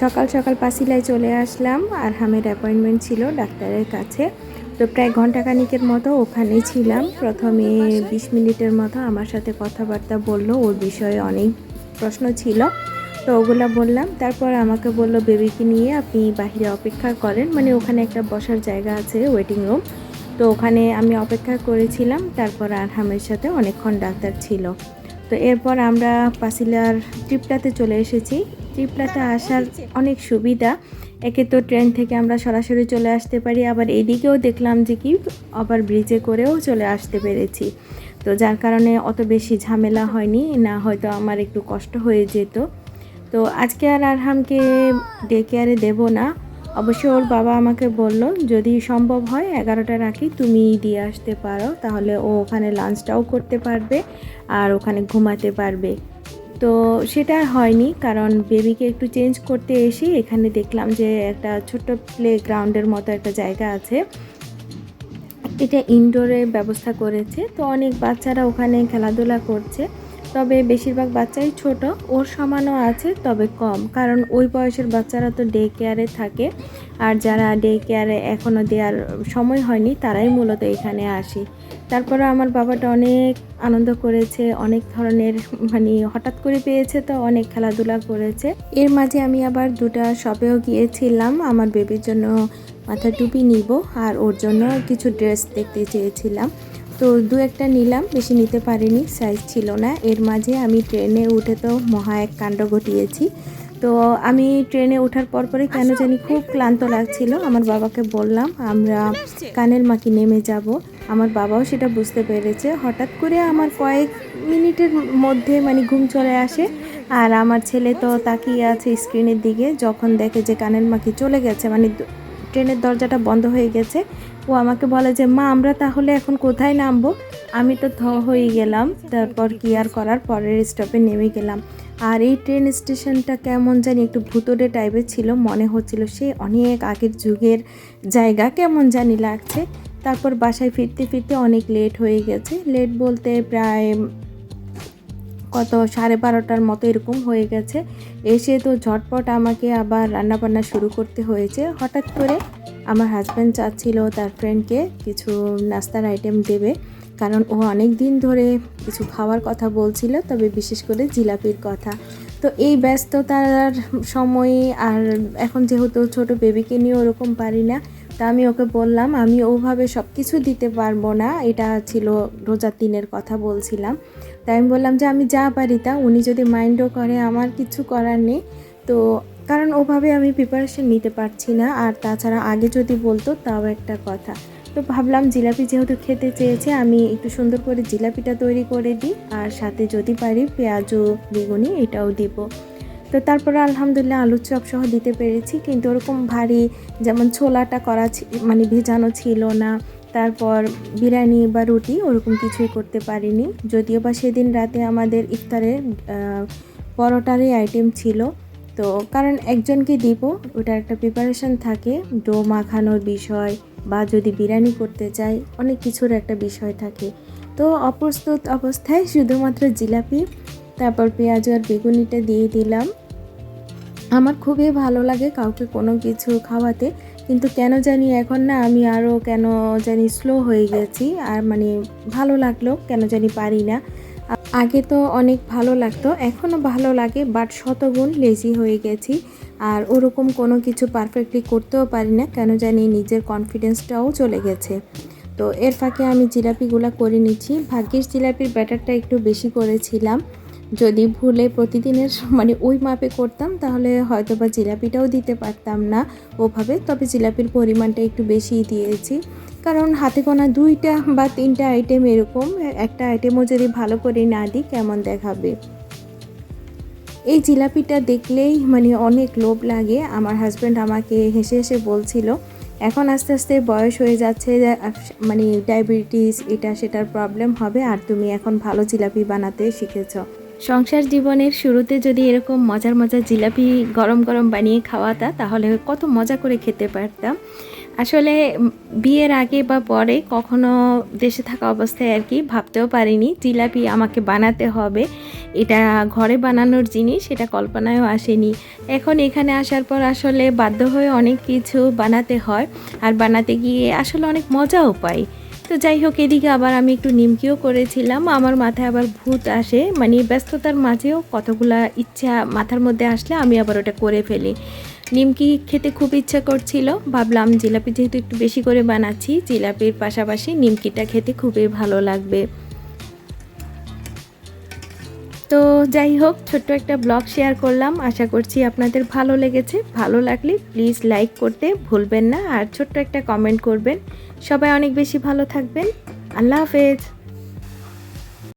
সকাল সকাল পাসিলায় চলে আসলাম। আর হামের অ্যাপয়েন্টমেন্ট ছিল ডাক্তারের কাছে। তো প্রায় ঘন্টাখানিকের মতো ওখানেই ছিলাম। প্রথমে বিশ মিনিটের মতো আমার সাথে কথাবার্তা বলল। ওর বিষয়ে অনেক প্রশ্ন ছিল। তো ওগুলা বললাম। তারপর আমাকে বলল, বেবিকে নিয়ে আপনি বাহিরে অপেক্ষা করেন। মানে ওখানে একটা বসার জায়গা আছে ওয়েটিং রুম তো ওখানে আমি অপেক্ষা করেছিলাম। তারপর আরহামের সাথে অনেকক্ষণ ডাক্তার ছিল। তো এরপর আমরা পাসিলার ট্রিপটাতে চলে এসেছি। ট্রিপটাতে আসার অনেক সুবিধা। একে তো ট্রেন থেকে আমরা সরাসরি চলে আসতে পারি, আবার এদিকেও দেখলাম যে কি আবার ব্রিজে করেও চলে আসতে পেরেছি। তো যার কারণে অত বেশি ঝামেলা হয়নি, না হয়তো আমার একটু কষ্ট হয়ে যেত। তো আজকে আর আরহামকে ডে কেয়ারে দেবো না। অবশ্য ওর বাবা আমাকে বলল, যদি সম্ভব হয় এগারোটার আগে তুমি দিয়ে আসতে পারো, তাহলে ও ওখানে লাঞ্চটাও করতে পারবে আর ওখানে ঘুমাতে পারবে। তো সেটা আর হয়নি, কারণ বেবিকে একটু চেঞ্জ করতে এসে এখানে দেখলাম যে একটা ছোট্ট প্লে গ্রাউন্ডের মতো একটা জায়গা আছে। এটা ইনডোরে ব্যবস্থা করেছে, তো অনেক বাচ্চারা ওখানে খেলাধুলা করছে। তবে বেশিরভাগ বাচ্চাই ছোট। ওর সমানও আছে, তবে কম। কারণ ওই বয়সের বাচ্চারা তো ডে কেয়ারে থাকে। আর যারা ডে কেয়ারে এখনও দেওয়ার সময় হয়নি, তারাই মূলত এখানে আসে। তারপরে আমার বাবাটা অনেক আনন্দ করেছে, অনেক ধরনের মানে হঠাৎ করে পেয়েছে তো অনেক খেলাধুলা করেছে। এর মাঝে আমি আবার দুটা শপেও গিয়েছিলাম। আমার বেবির জন্য মাথা টুপি নিব আর ওর জন্য কিছু ড্রেস দেখতে চেয়েছিলাম। তো দু একটা নিলাম বেশি নিতে পারিনি সাইজ ছিল না। এর মাঝে আমি ট্রেনে উঠে তো মহা এক কাণ্ড ঘটিয়েছি। তো আমি ট্রেনে ওঠার পরপরই কেন জানি খুব ক্লান্ত লাগছিল। আমার বাবাকে বললাম আমরা কানের মাকি নেমে যাব। আমার বাবাও সেটা বুঝতে পেরেছে। হঠাৎ করে আমার কয়েক মিনিটের মধ্যে মানে ঘুম চলে আসে। আর আমার ছেলে তো তাকিয়ে আছে স্ক্রিনের দিকে। যখন দেখে যে কানের মাকি চলে গেছে মানে ট্রেনের দরজাটা বন্ধ হয়ে গেছে ও আমাকে বলে যে, মা, আমরা তাহলে এখন কোথায় নামবো? আমি তো থ হয়ে গেলাম। তারপর কি আর করার? পরের স্টপে নেমে গেলাম। আর এই ট্রেন স্টেশনটা কেমন জানি একটু ভুতুরে টাইপের ছিল, মনে হচ্ছিল সে অনেক আগের যুগের জায়গা, কেমন জানি লাগছে। তারপর বাসায় ফিরতে ফিরতে অনেক লেট হয়ে গেছে। লেট বলতে প্রায় কত, সাড়ে বারোটার মতো এরকম হয়ে গেছে। এসে তো ঝটপট আমাকে আবার রান্নাবান্না শুরু করতে হয়েছে। হঠাৎ করে আমার হাজব্যান্ড চাচ্ছিল তার ফ্রেন্ডকে কিছু নাস্তার আইটেম দেবে, কারণ ও অনেক দিন ধরে কিছু খাওয়ার কথা বলছিল, তবে বিশেষ করে জিলাপির কথা। তো এই ব্যস্ততার সময়ে আর এখন যেহেতু ছোট বেবিকে নিয়ে ওরকম পারি না, তা আমি ওকে বললাম, আমি ওভাবে সব কিছু দিতে পারব না। এটা ছিল রোজার দিনের কথা বলছিলাম। তাই আমি বললাম যে, আমি যা পারি তা। উনি যদি মাইন্ডও করে, আমার কিছু করার নেই। তো কারণ ওভাবে আমি প্রিপারেশন নিতে পারছি না। আর তাছাড়া আগে যদি বলতো, তাও একটা কথা। তো ভাবলাম জিলাপি যেহেতু খেতে চেয়েছে, আমি একটু সুন্দর করে জিলাপিটা তৈরি করে দিই। আর সাথে যদি পারি, পেঁয়াজও, বেগুনি এটাও দিব। তো তারপরে আলহামদুলিল্লাহ আলুর চপ সহ দিতে পেরেছি। কিন্তু ওরকম ভারী যেমন ছোলাটা করা মানে ভেজানো ছিল না। তারপর বিরিয়ানি বা রুটি ওরকম কিছুই করতে পারিনি। যদিও বা সেদিন রাতে আমাদের ইফতারের পরোটারই আইটেম ছিল। তো কারণ একজনকে দিব, ওটার একটা প্রিপারেশন থাকে, ডো মাখানোর বিষয় বা যদি বিরিয়ানি করতে চাই, অনেক কিছুর একটা বিষয় থাকে। তো অপ্রস্তুত অবস্থায় শুধুমাত্র জিলাপি, তারপর পেঁয়াজ আর বেগুনিটা দিয়ে দিলাম। আমার খুবই ভালো লাগে কাউকে কোনো কিছু খাওয়াতে, কিন্তু কেন জানি এখন না আমি আরও কেন জানি স্লো হয়ে গেছি, আর মানে ভালো লাগল, কেন জানি পারি না। আগে তো অনেক ভালো লাগতো, এখনও ভালো লাগে বাট শতগুণ লেজি হয়ে গেছি। আর ওরকম কোনো কিছু পারফেক্টলি করতেও পারি না, কেন জানি নিজের কনফিডেন্সটাও চলে গেছে। তো এর ফাঁকে আমি জিলাপিগুলো করে নিচ্ছি। ভাগ্যের জিলাপির ব্যাটারটা একটু বেশি করেছিলাম। যদি ভুলে প্রতিদিনের মানে ওই মাপে করতাম, তাহলে হয়তো বা জিলাপিটাও দিতে পারতাম না ওভাবে, তবে জিলাপির পরিমাণটা একটু বেশিই দিয়েছি। কারণ হাতে গোনা দুইটা বা তিনটা আইটেম এরকম, একটা আইটেমও যদি ভালো করে না দিই, কেমন দেখাবে? এই জিলাপিটা দেখলেই মানে অনেক লোভ লাগে। আমার হাজব্যান্ড আমাকে হেসে হেসে বলছিল, এখন আস্তে আস্তে বয়স হয়ে যাচ্ছে মানে ডায়াবেটিস এটা সেটার প্রবলেম হবে, আর তুমি এখন ভালো জিলাপি বানাতে শিখেছ। সংসার জীবনের শুরুতে যদি এরকম মজার মজার জিলাপি গরম গরম বানিয়ে খাওয়াতা, তাহলে কত মজা করে খেতে পারতাম। আসলে বিয়ের আগে বা পরে কখনো দেশে থাকা অবস্থায় আর কি ভাবতেও পারিনি। জিলাপি আমাকে বানাতে হবে। এটা ঘরে বানানোর জিনিস, এটা কল্পনায়ও আসেনি। এখন এখানে আসার পর আসলে বাধ্য হয়ে অনেক কিছু বানাতে হয়। আর বানাতে গিয়ে আসলে অনেক মজাও পাই। তো যাই হোক, এদিকে আবার আমি একটু নিমকিও করেছিলাম। আমার মাথায় আবার ভূত আসে। মানে ব্যস্ততার মাঝেও কতগুলা ইচ্ছা মাথার মধ্যে আসলে আমি আবার ওটা করে ফেলি। নিমকি খেতে খুব ইচ্ছা করছিল। ভাবলাম জিলাপি যেহেতু একটু বেশি করে বানাচ্ছি, জিলাপির পাশাপাশি নিমকিটা খেতে খুবই ভালো লাগবে। তো যাই হোক, ছোট্ট একটা ব্লগ শেয়ার করলাম। আশা করছি আপনাদের ভালো লেগেছে। ভালো লাগলে প্লিজ লাইক করতে ভুলবেন না। আর ছোট্ট একটা কমেন্ট করবেন। সবাই অনেক বেশি ভালো থাকবেন। আল্লাহ হাফেজ।